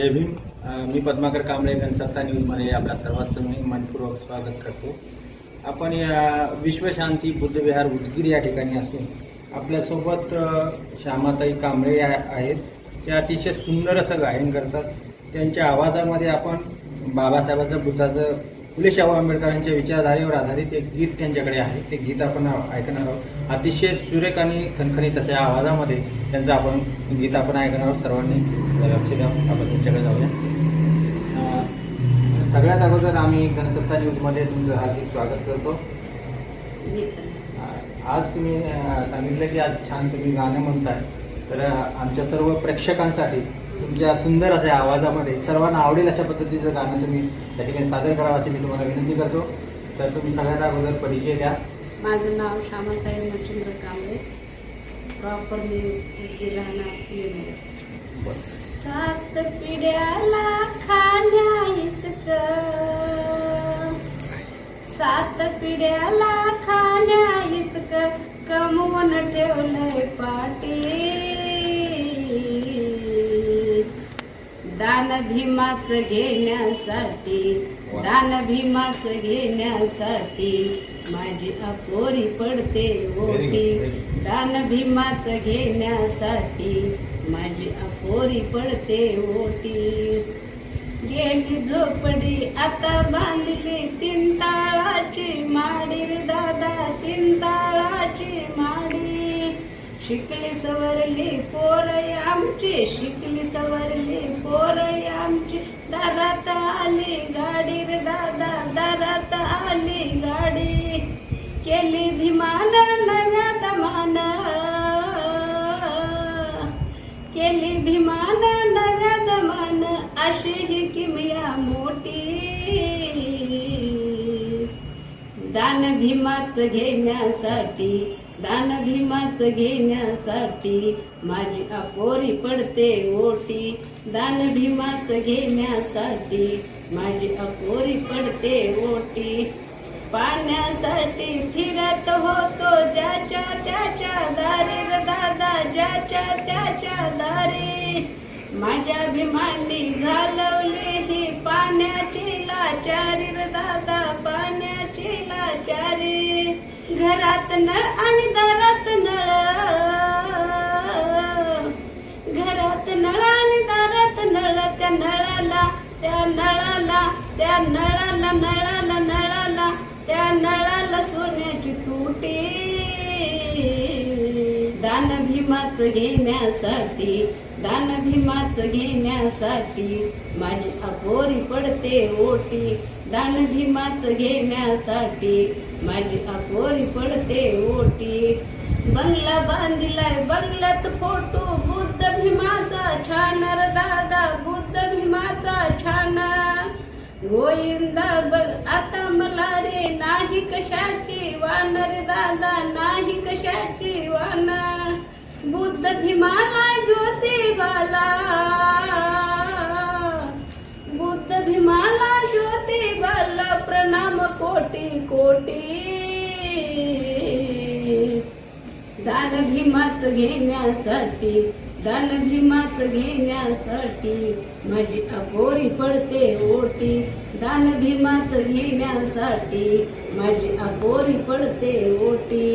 जय भीम. मी पद्माकर कांबळे गणसत्ता न्यूजमध्ये आपल्या सर्वांचं मी मनपूर्वक स्वागत करतो. आपण या विश्वशांती बुद्धविहार उदगीर या ठिकाणी असून आपल्यासोबत श्यामाताई कांबळे या आहेत. त्या अतिशय सुंदर असं गायन करतात. त्यांच्या आवाजामध्ये आपण बाबासाहेबांचं बुद्धाचं फुले शाहू आंबेडकरांच्या विचारधारेवर आधारित एक गीत त्यांच्याकडे आहे. ते गीत आपण ऐकणार आहोत. अतिशय सुरेख आणि खणखणीत अशा आवाजामध्ये त्यांचं आपण गीत आपण ऐकणार आहोत. सर्वांनी लक्ष द्या. आपण त्यांच्याकडे जाऊया. सगळ्यात अगोदर आम्ही गणसत्ता न्यूजमध्ये तुमचं हार्दिक स्वागत करतो. आज तुम्ही सांगितलं की आज छान तुम्ही गाणं म्हणताय. तर आमच्या सर्व प्रेक्षकांसाठी तुमच्या सुंदर अशा आवाजामध्ये सर्वांना आवडेल अशा पद्धतीचं गाणं तुम्ही त्या ठिकाणी सादर करावं अशी मी तुम्हाला विनंती करतो. तर तुम्ही सगळ्यात अगोदर परिचय द्या. माझं नाव श्यामताई मच्छिंद्र कांबळे. प्रॉपर मी राहणार सात पिढ्याला खाण्या इतक. सात पिढ्याला खाण्या इतक. कमवून ठेवलंय भीमाच घेण्यासाठी दान भीमाच घेण्यासाठी माझी अपोरी पडते ओटी दान भीमाच घेण्यासाठी माझी अपोरी पडते ओटी गेली झोपडी आता बांधली तीन ताळाची माडी दादा तीन ताळाची माडी. शिकली सवरली पोरय आमची शिकली सवरली आली गाडी रे दादा दारात आली गाडी केली भीमान नव्या दमान केली भीमान नव्या दमान अशी ही किमया मोठी दान भीमाच घेण्यासाठी दान भीमाच घेण्यासाठी माझी अपोरी पडते ओटी. दान भीमाच घेण्यासाठी माझी अपोरी पडते ओटी. पाण्यासाठी फिरत होतो ज्याच्या त्याच्या दारी दादा ज्याच्या त्याच्या दारी. माझ्या भीमांनी घालवली ही पाण्याची लाचारी दादा पाण्या घरात नळ आणि दारात नळ. घरात नळ आणि दारात नळ त्या नळाला त्या नळाला त्या नळाला नळाला नळाला त्या नळाला सोन्याची तुटी. दान भीमाच घेण्यासाठी दान भीमाच घेण्यासाठी माझी अपोरी पडते ओटी. दान भीमाच घेण्यासाठी माझी अपोरी पडते ओटी. बंगला बांधिलाय बंगल्यात फोटो बुद्ध भीमाचा छान दादा बुद्ध भीमाचा छान गोविंदा बघ आता मला रे नाही कशाची वानर दादा नाही कशाची वान बुद्ध भीमाला ज्योतिबाला. बुद्ध भीमाला ज्योतिबाला प्रणाम कोटी कोटी. दान भीमाच घेण्यासाठी दान भीमाच घेण्यासाठी माझी अपोरी पडते ओटी. दान भीमाच घेण्यासाठी माझी अपोरी पडते ओटी.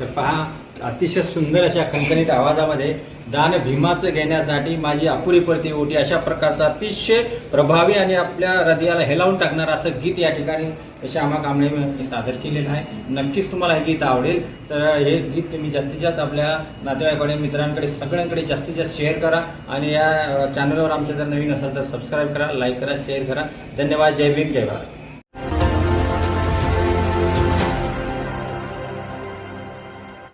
तर पहा अतिशय सुंदर अशा खणखणीत आवाजामध्ये दान भीमाचं घेण्यासाठी माझी अपुरी पडती ओटी अशा प्रकारचा अतिशय प्रभावी आणि आपल्या हृदयाला हेलावून टाकणारं असं गीत या ठिकाणी श्यामा कांबळे मी सादर केलेलं आहे. नक्कीच तुम्हाला हे गीत आवडेल. तर हे गीत तुम्ही जास्तीत जास्त आपल्या नातेवाईकडे मित्रांकडे सगळ्यांकडे जास्तीत जास्त शेअर करा आणि या चॅनलवर आमच्या जर नवीन असाल तर सबस्क्राईब करा लाईक करा शेअर करा. धन्यवाद. जय भीम जय भारत.